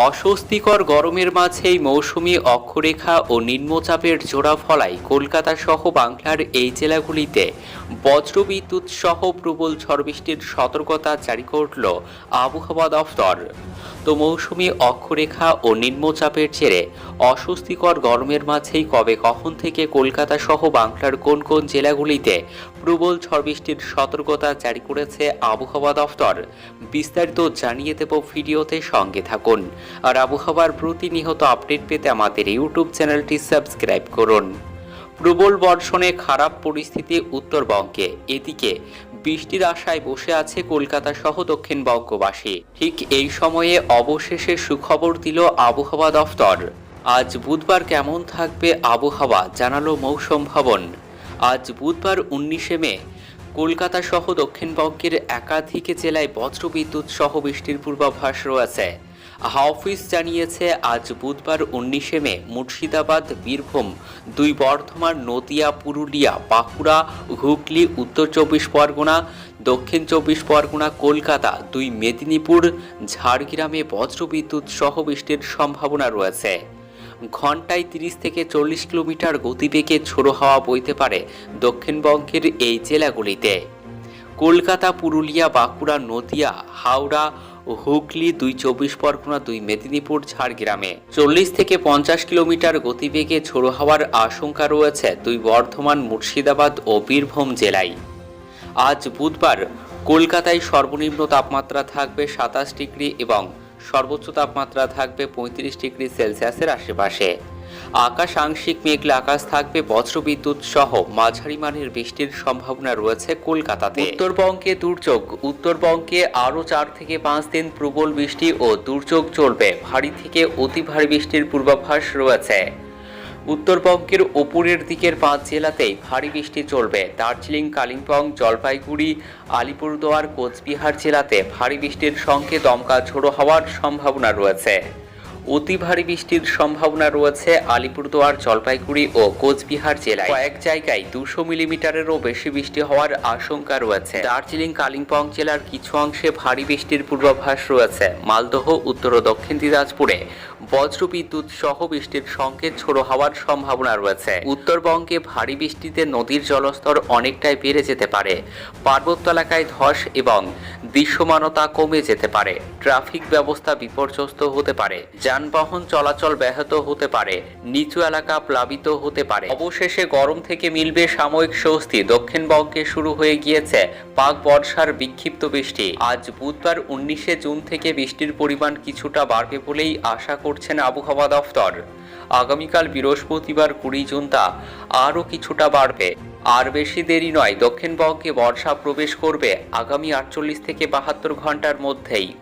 অস্বস্তিকর গরমের মাঝেই মৌসুমি অক্ষরেখা ও নিম্নচাপের জোড়া ফলায় কলকাতা সহ বাংলার এই জেলাগুলিতে বজ্রবিদ্যুৎ সহ প্রবল ঝড় বৃষ্টির সতর্কতা জারি করল আবহাওয়া দফতর তো মৌসুমি অক্ষরেখা ও নিম্নচাপের জেরে অস্বস্তিকর গরমের মাঝেই কবে কখন থেকে কলকাতা সহ বাংলার কোন কোন জেলাগুলিতে প্রবল ঝড় বৃষ্টির সতর্কতা জারি করেছে আবহাওয়া দফতর। বিস্তারিত জানিয়ে দেব ভিডিওতে সঙ্গে থাকুন। আর আবহাওয়ার প্রতিনিয়ত আপডেট পেতে আমাদের ইউটিউব চ্যানেলটি সাবস্ক্রাইব করুন। প্রবল বর্ষণে খারাপ পরিস্থিতি উত্তরবঙ্গে। এদিকে, বৃষ্টির আশায় বসে আছে কলকাতা সহ দক্ষিণবঙ্গবাসী। ঠিক এই সময়ে অবশেষে সুখবর দিল আবহাওয়া দফতর। আজ বুধবার কেমন থাকবে আবহাওয়া জানালো মৌসুম ভবন। আজ বুধবার উনিশে মে। কলকাতা সহ দক্ষিণবঙ্গের একাধিক জেলায় বজ্রবিদ্যুৎ সহ বৃষ্টির পূর্বাভাস রয়েছে। হাওফিস জানিয়েছে, আজ বুধবার উনিশে মে মুর্শিদাবাদ, বীরভূম, দুই বর্ধমান, নদিয়া, পুরুলিয়া, বাঁকুড়া, হুগলি, উত্তর চব্বিশ পরগনা, দক্ষিণ চব্বিশ পরগনা, কলকাতা, দুই মেদিনীপুর, ঝাড়গ্রামে বজ্রবিদ্যুৎ সহ বৃষ্টির সম্ভাবনা রয়েছে। ঘন্টায় তিরিশ থেকে চল্লিশ কিলোমিটার গতিবেগে ঝোড়ো হাওয়া বইতে পারে দক্ষিণবঙ্গের এই জেলাগুলিতে। কলকাতা, পুরুলিয়া, বাঁকুড়া, নদিয়া, হাওড়া, হুগলি, দুই চব্বিশ পরগনা, দুই মেদিনীপুর, ঝাড়গ্রামে। চল্লিশ থেকে পঞ্চাশ কিলোমিটার গতিবেগে ঝোড়ো হওয়ার আশঙ্কা রয়েছে দুই বর্ধমান, মুর্শিদাবাদ ও বীরভূম জেলায়। আজ বুধবার কলকাতায় সর্বনিম্ন তাপমাত্রা থাকবে সাতাশ ডিগ্রি এবং সর্বোচ্চ তাপমাত্রা থাকবে পঁয়ত্রিশ ডিগ্রি সেলসিয়াসের আশেপাশে। আকাশ আংশিক মেঘলা আকাশ থাকবে, বজ্রবিদ্যুৎ সহ মাঝারি মানের বৃষ্টির সম্ভাবনা রয়েছে কলকাতাতে। উত্তরবঙ্গে দুর্যোগ, উত্তরবঙ্গে আরও চার থেকে পাঁচ দিন প্রবল বৃষ্টি ও দুর্যোগ চলবে। ভারী থেকে অতি ভারী বৃষ্টির পূর্বাভাস রয়েছে। উত্তরবঙ্গের ওপরের দিকের পাঁচ জেলাতেই ভারী বৃষ্টি চলবে। দার্জিলিং, কালিম্পং, জলপাইগুড়ি, আলিপুরদুয়ার, কোচবিহার জেলাতে ভারী বৃষ্টির সঙ্গে দমকা ঝোড়ো হওয়ার সম্ভাবনা রয়েছে। অতি ভারী বৃষ্টির সম্ভাবনা রয়েছে আলিপুরদুয়ার, জলপাইগুড়ি ও কোচবিহার জেলায়। কয়েক জায়গায় দুশো মিলিমিটারেরও বেশি বৃষ্টি হওয়ার আশঙ্কা রয়েছে। দার্জিলিং, কালিম্পং জেলার কিছু অংশে ভারী বৃষ্টির পূর্বাভাস রয়েছে। মালদহ, উত্তর ও দক্ষিণ দিনাজপুরে বজ্রবিদ্যুৎ সহ বৃষ্টির সঙ্গে ঝোড়ো হওয়ার সম্ভাবনা রয়েছে। উত্তরবঙ্গে ভারী বৃষ্টিতে নদীর জলস্তর অনেকটাই বেড়ে যেতে পারে। পার্বত্য এলাকায় ধস এবং দৃশ্যমানতা কমে যেতে পারে। ট্রাফিক ব্যবস্থা বিপর্যস্ত হতে পারে। যানবাহন চলাচল ব্যাহত হতে পারে, নিচু এলাকা প্লাবিত হতে পারে। অবশেষে গরম থেকে মিলবে সাময়িক স্বস্তি। দক্ষিণবঙ্গে শুরু হয়ে গিয়েছে পাক বর্ষার বিক্ষিপ্ত বৃষ্টি। আজ বুধবার উনিশে জুন থেকে বৃষ্টির পরিমাণ কিছুটা বাড়বে বলেই আশা করছেন আবহাওয়া দফতর। আগামীকাল বৃহস্পতিবার কুড়ি জুন তা আরও কিছুটা বাড়বে। আর বেশি দেরি নয় দক্ষিণবঙ্গে বর্ষা প্রবেশ করবে আগামী আটচল্লিশ থেকে বাহাত্তর ঘণ্টার মধ্যেই।